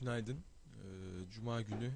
Günaydın. Ee, Cuma günü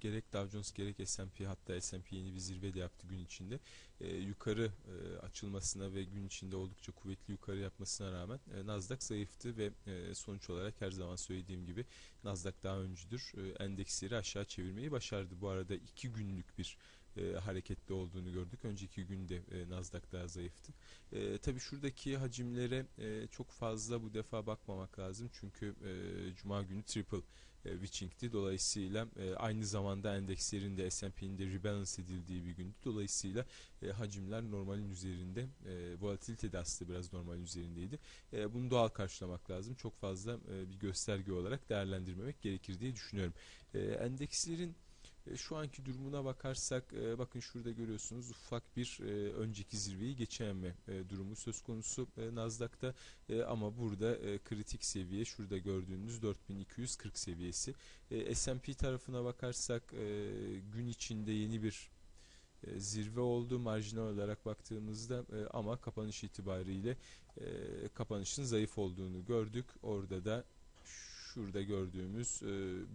gerek Dow Jones gerek S&P hatta S&P yeni bir zirve de yaptı gün içinde. Ee, yukarı e, açılmasına ve gün içinde oldukça kuvvetli yukarı yapmasına rağmen e, Nasdaq zayıftı ve e, sonuç olarak her zaman söylediğim gibi Nasdaq daha öncüdür. E, endeksleri aşağı çevirmeyi başardı. Bu arada iki günlük bir e, hareketli olduğunu gördük. Önceki günde e, Nasdaq daha zayıftı. E, tabii şuradaki hacimlere e, çok fazla bu defa bakmamak lazım. Çünkü e, Cuma günü triple e, witching'ti. Dolayısıyla e, aynı zamanda endekslerin de S&P'nin de rebalance edildiği bir gündü. Dolayısıyla e, hacimler normalin üzerinde. E, volatilite de aslında biraz normalin üzerindeydi. E, bunu doğal karşılamak lazım. Çok fazla e, bir gösterge olarak değerlendirmemek gerekir diye düşünüyorum. E, endekslerin e, şu anki durumuna bakarsak e, bakın şurada görüyorsunuz ufak bir e, önceki zirveyi geçememe e, durumu söz konusu e, Nasdaq'ta e, ama burada kritik seviye şurada gördüğünüz 4240 seviyesi. S&P tarafına bakarsak gün içinde yeni bir zirve oldu marjinal olarak baktığımızda ama kapanış itibariyle kapanışın zayıf olduğunu gördük. Orada da şurada gördüğümüz e,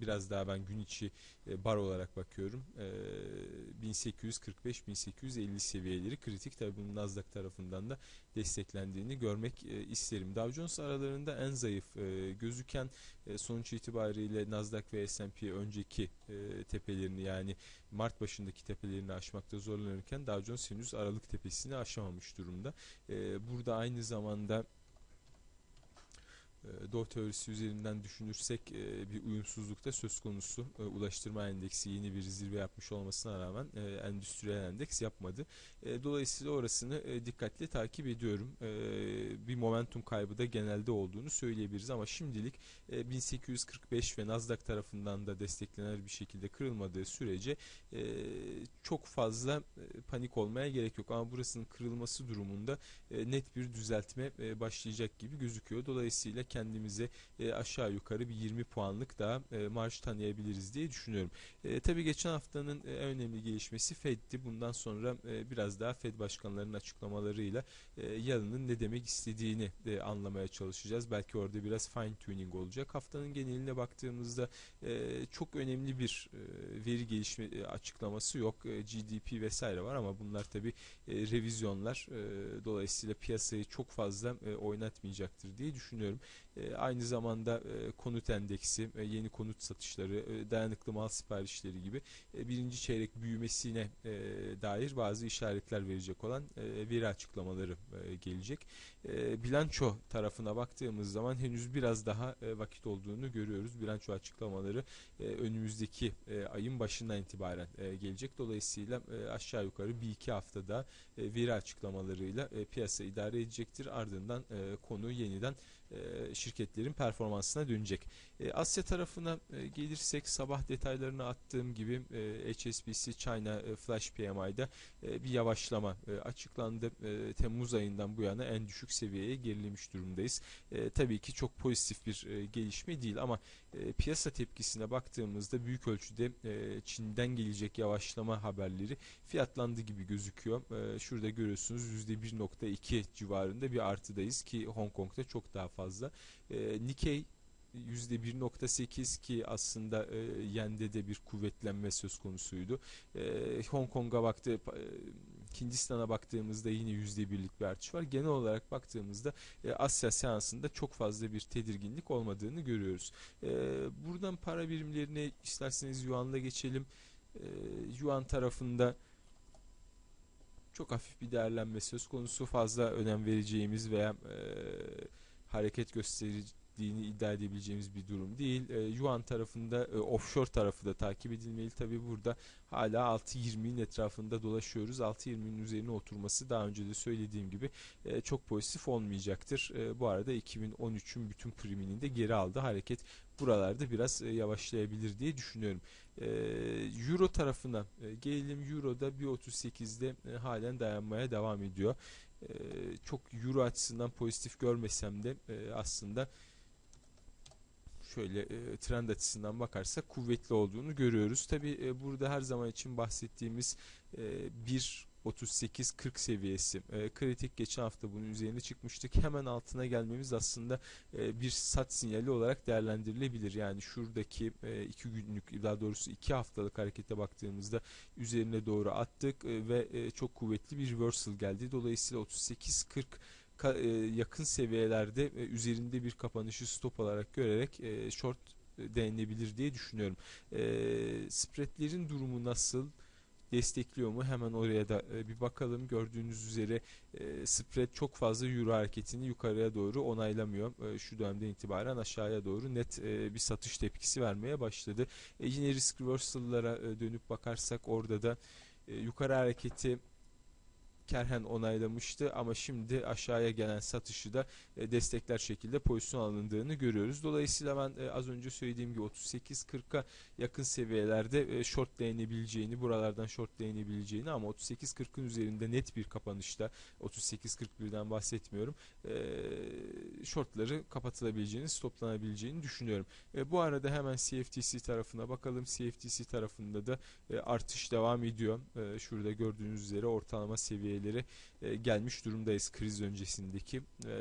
biraz daha ben gün içi e, bar olarak bakıyorum. E, 1845-1850 seviyeleri kritik. Tabi bunun Nasdaq tarafından da desteklendiğini görmek e, isterim. Dow Jones aralarında en zayıf e, gözüken e, sonuç itibariyle Nasdaq ve S&P önceki e, tepelerini yani Mart başındaki tepelerini aşmakta zorlanırken Dow Jones henüz Aralık tepesini aşamamış durumda. E, burada aynı zamanda e, Dow teorisi üzerinden düşünürsek e, bir uyumsuzlukta söz konusu. E, ulaştırma endeksi yeni bir zirve yapmış olmasına rağmen endüstriyel endeks yapmadı. Dolayısıyla orasını dikkatli takip ediyorum. Bir momentum kaybı da genelde olduğunu söyleyebiliriz ama şimdilik 1845 ve Nasdaq tarafından da desteklenir bir şekilde kırılmadığı sürece çok fazla panik olmaya gerek yok. Ama burasının kırılması durumunda net bir düzeltme başlayacak gibi gözüküyor. Dolayısıyla kendimize e, aşağı yukarı bir 20 puanlık daha e, marş tanıyabiliriz diye düşünüyorum. E, tabii geçen haftanın e, önemli gelişmesi Fed'ti. Bundan sonra e, biraz daha Fed başkanlarının açıklamalarıyla e, yarının ne demek istediğini e, anlamaya çalışacağız. Belki orada biraz fine tuning olacak. Haftanın geneline baktığımızda e, çok önemli bir e, veri gelişme e, açıklaması yok. E, GDP vesaire var ama bunlar tabii e, revizyonlar. E, dolayısıyla piyasayı çok fazla e, oynatmayacaktır diye düşünüyorum. E, aynı zamanda e, konut endeksi, yeni konut satışları, e, dayanıklı mal siparişleri gibi e, birinci çeyrek büyümesine e, dair bazı işaretler verecek olan e, veri açıklamaları gelecek. E, bilanço tarafına baktığımız zaman henüz biraz daha vakit olduğunu görüyoruz. Bilanço açıklamaları önümüzdeki ayın başından itibaren gelecek. Dolayısıyla aşağı yukarı bir iki haftada e, veri açıklamalarıyla piyasa idare edecektir. Ardından konu yeniden şirketlerin performansına dönecek. E, Asya tarafına e, gelirsek sabah detaylarını attığım gibi e, HSBC China e, Flash PMI'da e, bir yavaşlama e, açıklandı. E, Temmuz ayından bu yana en düşük seviyeye gerilemiş durumdayız. E, tabii ki çok pozitif bir e, gelişme değil ama e, piyasa tepkisine baktığımızda büyük ölçüde e, Çin'den gelecek yavaşlama haberleri fiyatlandı gibi gözüküyor. E, şurada görüyorsunuz %1.2 civarında bir artıdayız ki Hong Kong'da çok daha fazla. E, Nikkei %1.8 ki aslında e, yende de bir kuvvetlenme söz konusuydu. E, Hong Kong'a baktı, e, Hindistan'a baktığımızda yine %1'lik bir artış var. Genel olarak baktığımızda e, Asya seansında çok fazla bir tedirginlik olmadığını görüyoruz. E, buradan para birimlerine isterseniz Yuan'la geçelim. E, Yuan tarafında çok hafif bir değerlenme söz konusu. Fazla önem vereceğimiz veya e, hareket gösterdiğini iddia edebileceğimiz bir durum değil. E, Yuan tarafında e, offshore tarafı da takip edilmeli. Tabi burada hala 6.20'nin etrafında dolaşıyoruz. 6.20'nin üzerine oturması daha önce de söylediğim gibi e, çok pozitif olmayacaktır. E, bu arada 2013'ün bütün priminin de geri aldı. Hareket buralarda biraz e, yavaşlayabilir diye düşünüyorum. E, Euro tarafına e, gelelim. Euro'da 1.38'de e, halen dayanmaya devam ediyor. E, çok Euro açısından pozitif görmesem de e, aslında şöyle e, trend açısından bakarsak kuvvetli olduğunu görüyoruz. Tabi e, burada her zaman için bahsettiğimiz e, bir 38-40 seviyesi e, kritik geçen hafta bunun üzerine çıkmıştık hemen altına gelmemiz aslında e, bir sat sinyali olarak değerlendirilebilir yani şuradaki e, iki günlük daha doğrusu iki haftalık harekete baktığımızda üzerine doğru attık e, ve e, çok kuvvetli bir reversal geldi dolayısıyla 38-40 e, yakın seviyelerde e, üzerinde bir kapanışı stop olarak görerek e, short denilebilir diye düşünüyorum. Spreadlerin durumu nasıl? Destekliyor mu? Hemen oraya da e, bir bakalım. Gördüğünüz üzere e, spread çok fazla euro hareketini yukarıya doğru onaylamıyor. E, şu dönemden itibaren aşağıya doğru net bir satış tepkisi vermeye başladı. Yine risk reversal'lara dönüp bakarsak orada da yukarı hareketi kerhen onaylamıştı ama şimdi aşağıya gelen satışı da e, destekler şekilde pozisyon alındığını görüyoruz. Dolayısıyla ben e, az önce söylediğim gibi 38-40'a yakın seviyelerde e, short değinebileceğini, buralardan short değinebileceğini ama 38-40'ın üzerinde net bir kapanışta 38-41'den bahsetmiyorum. Shortları kapatılabileceğini, stoplanabileceğini düşünüyorum. Bu arada hemen CFTC tarafına bakalım. CFTC tarafında da artış devam ediyor. Şurada gördüğünüz üzere ortalama seviye seviyeleri e, gelmiş durumdayız kriz öncesindeki. E,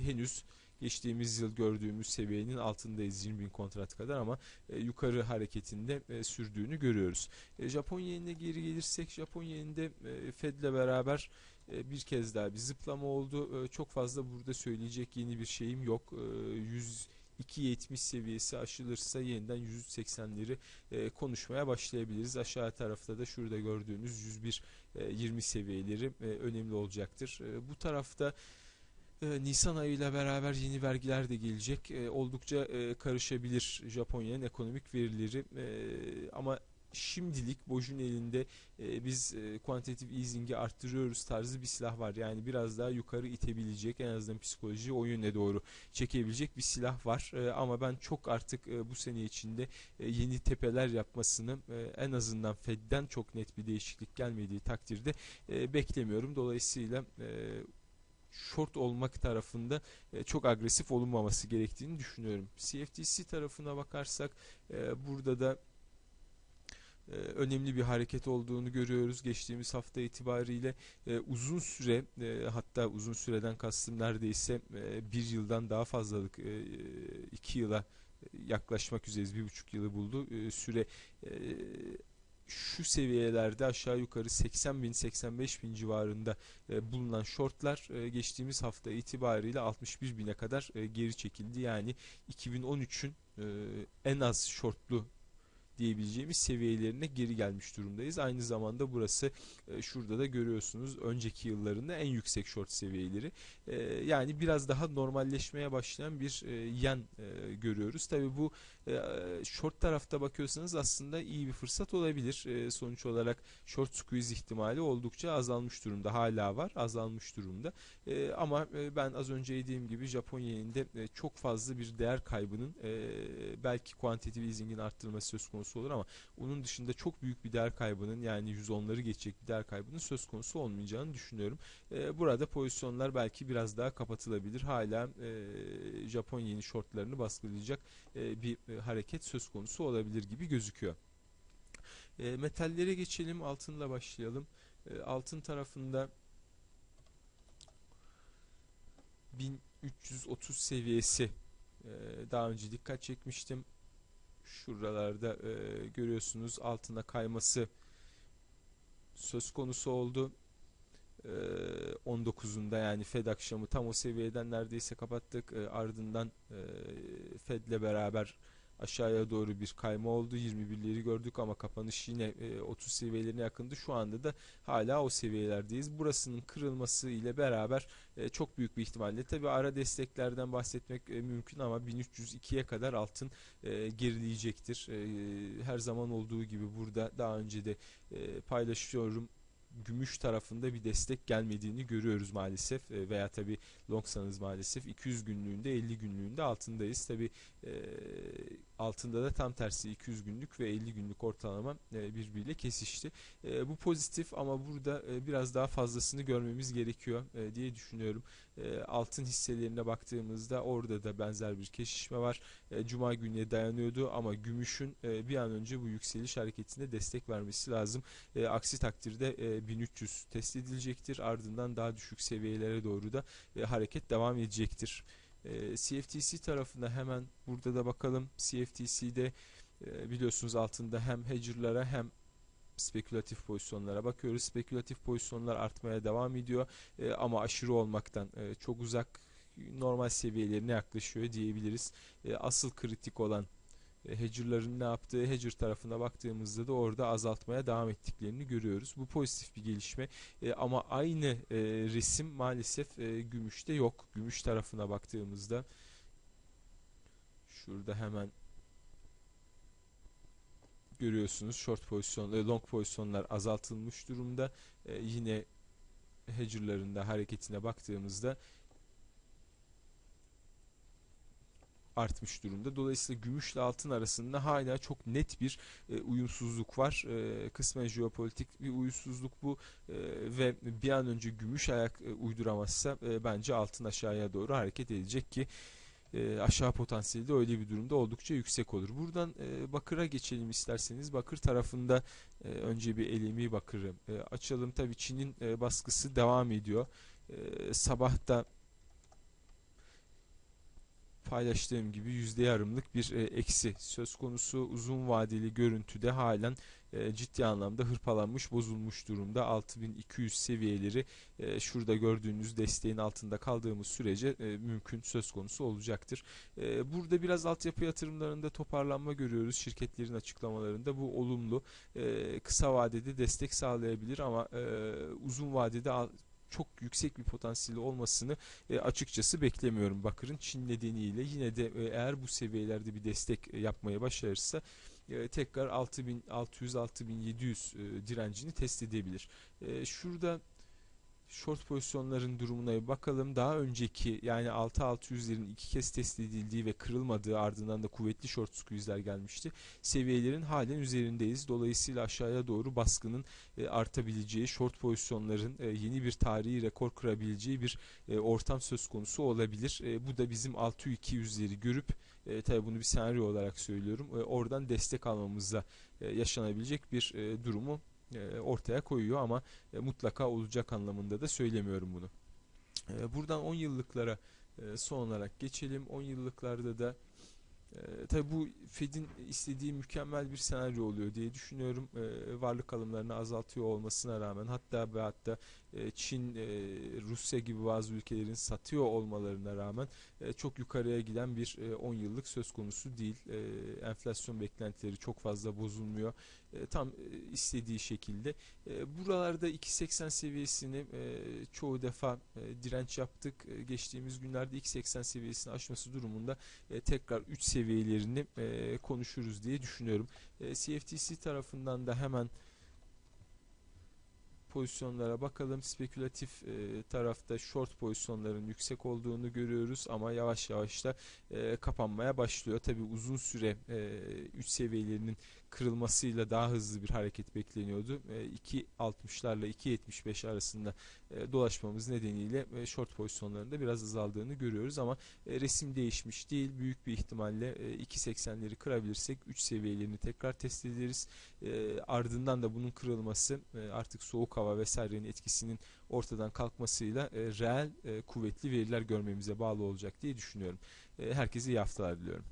henüz geçtiğimiz yıl gördüğümüz seviyenin altındayız 20 bin kontrat kadar ama e, yukarı hareketinde e, sürdüğünü görüyoruz. E, Japon yenine geri gelirsek Japon yeninde e, Fed'le beraber e, bir kez daha bir zıplama oldu. E, çok fazla burada söyleyecek yeni bir şeyim yok. E, 100 2.70 seviyesi aşılırsa yeniden 180'leri e, konuşmaya başlayabiliriz. Aşağı tarafta da şurada gördüğünüz 101 e, 20 seviyeleri e, önemli olacaktır. E, bu tarafta e, Nisan ayıyla beraber yeni vergiler de gelecek. E, oldukça e, karışabilir Japonya'nın ekonomik verileri e, ama şimdilik Boj'un elinde e, biz e, easing'i arttırıyoruz tarzı bir silah var. Yani biraz daha yukarı itebilecek en azından psikoloji o yöne doğru çekebilecek bir silah var. E, ama ben çok artık e, bu sene içinde e, yeni tepeler yapmasını e, en azından Fed'den çok net bir değişiklik gelmediği takdirde e, beklemiyorum. Dolayısıyla e, short olmak tarafında e, çok agresif olunmaması gerektiğini düşünüyorum. CFTC tarafına bakarsak e, burada da e, önemli bir hareket olduğunu görüyoruz. Geçtiğimiz hafta itibariyle e, uzun süre e, hatta uzun süreden kastım neredeyse bir yıldan daha fazlalık iki yıla yaklaşmak üzereyiz. Bir buçuk yılı buldu. Süre şu seviyelerde aşağı yukarı 80 bin 85 bin civarında bulunan shortlar geçtiğimiz hafta itibariyle 61 bine kadar geri çekildi. Yani 2013'ün e, en az shortlu diyebileceğimiz seviyelerine geri gelmiş durumdayız. Aynı zamanda burası e, şurada da görüyorsunuz önceki yıllarında en yüksek short seviyeleri. E, yani biraz daha normalleşmeye başlayan bir e, yen görüyoruz. Tabi bu short tarafta bakıyorsanız aslında iyi bir fırsat olabilir. E, sonuç olarak short squeeze ihtimali oldukça azalmış durumda. Hala var azalmış durumda. E, ama e, ben az önce dediğim gibi Japonya'nın de e, çok fazla bir değer kaybının e, belki quantitative easing'in arttırılması söz konusu olur ama onun dışında çok büyük bir değer kaybının yani 110'ları geçecek bir değer kaybının söz konusu olmayacağını düşünüyorum. Burada pozisyonlar belki biraz daha kapatılabilir. Hala Japon yeni shortlarını baskılayacak bir e, hareket söz konusu olabilir gibi gözüküyor. E, metallere geçelim. Altınla başlayalım. E, altın tarafında 1330 seviyesi daha önce dikkat çekmiştim şuralarda görüyorsunuz altına kayması söz konusu oldu. E, 19'unda yani Fed akşamı tam o seviyeden neredeyse kapattık. Ardından Fed'le beraber aşağıya doğru bir kayma oldu. 21'leri gördük ama kapanış yine e, 30 seviyelerine yakındı. Şu anda da hala o seviyelerdeyiz. Burasının kırılması ile beraber e, çok büyük bir ihtimalle tabi ara desteklerden bahsetmek e, mümkün ama 1302'ye kadar altın e, gerileyecektir. E, her zaman olduğu gibi burada daha önce de e, paylaşıyorum gümüş tarafında bir destek gelmediğini görüyoruz maalesef e, veya tabi longsanız maalesef 200 günlüğünde 50 günlüğünde altındayız tabi e, altında da tam tersi 200 günlük ve 50 günlük ortalama e, birbiriyle kesişti. E, bu pozitif ama burada e, biraz daha fazlasını görmemiz gerekiyor diye düşünüyorum. Altın hisselerine baktığımızda orada da benzer bir kesişme var. Cuma gününe dayanıyordu ama gümüşün bir an önce bu yükseliş hareketine destek vermesi lazım. Aksi takdirde e, 1300 test edilecektir. Ardından daha düşük seviyelere doğru da hareket devam edecektir. E, CFTC tarafında hemen burada da bakalım. CFTC'de e, biliyorsunuz altında hem hedger'lara hem spekülatif pozisyonlara bakıyoruz. Spekülatif pozisyonlar artmaya devam ediyor e, ama aşırı olmaktan e, çok uzak normal seviyelerine yaklaşıyor diyebiliriz. E, asıl kritik olan hedger'ların ne yaptığı hedger tarafına baktığımızda da orada azaltmaya devam ettiklerini görüyoruz. Bu pozitif bir gelişme e, ama aynı e, resim maalesef e, gümüşte yok. Gümüş tarafına baktığımızda şurada hemen görüyorsunuz short pozisyon, e, long pozisyonlar azaltılmış durumda. E, yine hedger'ların hareketine baktığımızda artmış durumda. Dolayısıyla gümüşle altın arasında hala çok net bir e, uyumsuzluk var. E, kısmen jeopolitik bir uyumsuzluk bu e, ve bir an önce gümüş ayak e, uyduramazsa e, bence altın aşağıya doğru hareket edecek ki e, aşağı potansiyeli de öyle bir durumda oldukça yüksek olur. Buradan e, bakıra geçelim isterseniz. Bakır tarafında e, önce bir elimi bakırı e, açalım. Tabii Çin'in e, baskısı devam ediyor. E, sabah da paylaştığım gibi yüzde yarımlık bir e, eksi söz konusu. Uzun vadeli görüntüde halen e, ciddi anlamda hırpalanmış bozulmuş durumda. 6200 seviyeleri e, şurada gördüğünüz desteğin altında kaldığımız sürece mümkün söz konusu olacaktır. Burada biraz altyapı yatırımlarında toparlanma görüyoruz. Şirketlerin açıklamalarında bu olumlu. Kısa vadede destek sağlayabilir ama uzun vadede çok yüksek bir potansiyeli olmasını e, açıkçası beklemiyorum Bakır'ın Çin nedeniyle. Yine de e, eğer bu seviyelerde bir destek e, yapmaya başarırsa e, tekrar 6600-6700 e, direncini test edebilir. E, şurada short pozisyonların durumuna bir bakalım. Daha önceki yani 6600'lerin iki kez test edildiği ve kırılmadığı ardından da kuvvetli short squeeze'ler gelmişti. Seviyelerin halen üzerindeyiz. Dolayısıyla aşağıya doğru baskının e, artabileceği, short pozisyonların e, yeni bir tarihi rekor kırabileceği bir e, ortam söz konusu olabilir. Bu da bizim 6200'leri görüp e, tabi bunu bir senaryo olarak söylüyorum. E, oradan destek almamızda e, yaşanabilecek bir e, durumu ortaya koyuyor ama e, mutlaka olacak anlamında da söylemiyorum bunu. E, buradan 10 yıllıklara son olarak geçelim. 10 yıllıklarda da e, tabi bu Fed'in istediği mükemmel bir senaryo oluyor diye düşünüyorum. E, varlık alımlarını azaltıyor olmasına rağmen hatta ve hatta e, Çin, e, Rusya gibi bazı ülkelerin satıyor olmalarına rağmen e, çok yukarıya giden bir 10 yıllık söz konusu değil. Enflasyon beklentileri çok fazla bozulmuyor. Tam istediği şekilde. Buralarda 2.80 seviyesini çoğu defa direnç yaptık. Geçtiğimiz günlerde 2.80 seviyesini aşması durumunda tekrar 3 seviyelerini konuşuruz diye düşünüyorum. CFTC tarafından da hemen pozisyonlara bakalım. Spekülatif e, tarafta short pozisyonların yüksek olduğunu görüyoruz ama yavaş yavaş da e, kapanmaya başlıyor. Tabi uzun süre e, 3 seviyelerinin kırılmasıyla daha hızlı bir hareket bekleniyordu. E, 2.60'larla 2.75 arasında e, dolaşmamız nedeniyle e, short pozisyonlarında biraz azaldığını görüyoruz ama e, resim değişmiş değil. Büyük bir ihtimalle e, 2.80'leri kırabilirsek 3 seviyelerini tekrar test ederiz. E, ardından da bunun kırılması e, artık soğuk hava vesairenin etkisinin ortadan kalkmasıyla e, reel e, kuvvetli veriler görmemize bağlı olacak diye düşünüyorum. E, herkese iyi haftalar diliyorum.